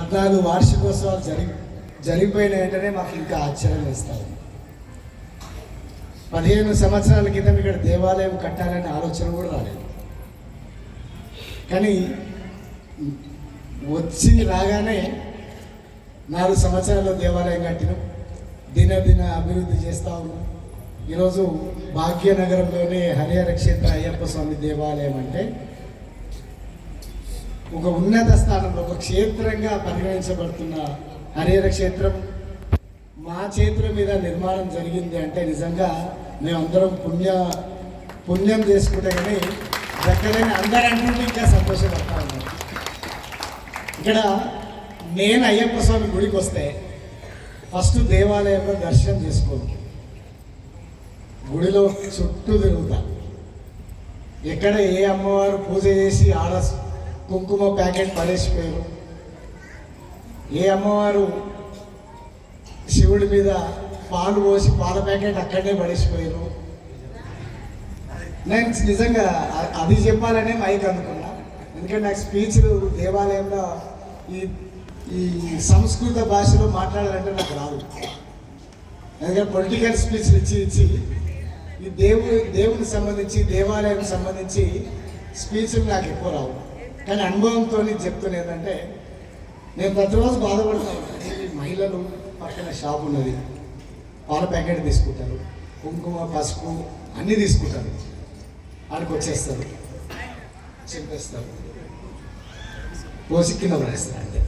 పద్నాలుగు వార్షికోత్సవాలు జరిగి జరిగిపోయిన వెంటనే మాకు ఇంకా ఆశ్చర్యం వేస్తారు పదిహేను సంవత్సరాల క్రితం ఇక్కడ దేవాలయం కట్టాలనే ఆలోచన కూడా రాలేదు. కానీ వచ్చి రాగానే నాలుగు సంవత్సరాల్లో దేవాలయం కట్టినాం. దినదిన అభివృద్ధి చేస్తూ ఉన్నాం. ఈరోజు భాగ్యనగరంలోనే హరిహర క్షేత్ర అయ్యప్ప స్వామి దేవాలయం అంటే ఒక ఉన్నత స్థానంలో ఒక క్షేత్రంగా పరిగణించబడుతున్న హరిహర క్షేత్రం. మా చేతుల మీద నిర్మాణం జరిగింది అంటే నిజంగా మేమందరం పుణ్య పుణ్యం చేసుకుంటే కానీ దగ్గరని అందరూ అంటుంటే ఇంకా సంతోషపడతా ఉన్నాం. ఇక్కడ నేను అయ్యప్ప స్వామి గుడికి వస్తే ఫస్ట్ దేవాలయంలో దర్శనం చేసుకోను. గుడిలో చుట్టూ తిరుగుతా. ఎక్కడ ఏ అమ్మవారు పూజ చేసి ఆడ కుంకుమ ప్యాకెట్ పడేసిపోయారు. ఏ అమ్మవారు శివుడి మీద పాలు పోసి పాల ప్యాకెట్ అక్కడనే పడేసిపోయారు? నేను నిజంగా అది చెప్పాలనే మైక్ అనుకున్నా ఎందుకంటే నాకు స్పీచ్ దేవాలయంలో ఈ ఈ సంస్కృత భాషలో మాట్లాడాలంటే నాకు రాదు. ఎందుకంటే పొలిటికల్ స్పీచ్లు ఇచ్చి ఇచ్చి ఈ దేవుడు దేవునికి సంబంధించి దేవాలయం సంబంధించి స్పీచ్లు నాకు ఎక్కువ రావు. కానీ అనుభవంతో చెప్తున్నా ఏంటంటే నేను ప్రతిరోజు బాధపడతా ఉంటాను ఈ మహిళలు పక్కన షాప్ ఉన్నది. పాల ప్యాకెట్ తీసుకుంటారు. కుంకుమ పసుపు అన్నీ తీసుకుంటారు. ఆడికి వచ్చేస్తారు. చెప్పేస్తారు పోసి కింద పడేస్తారు అంతే.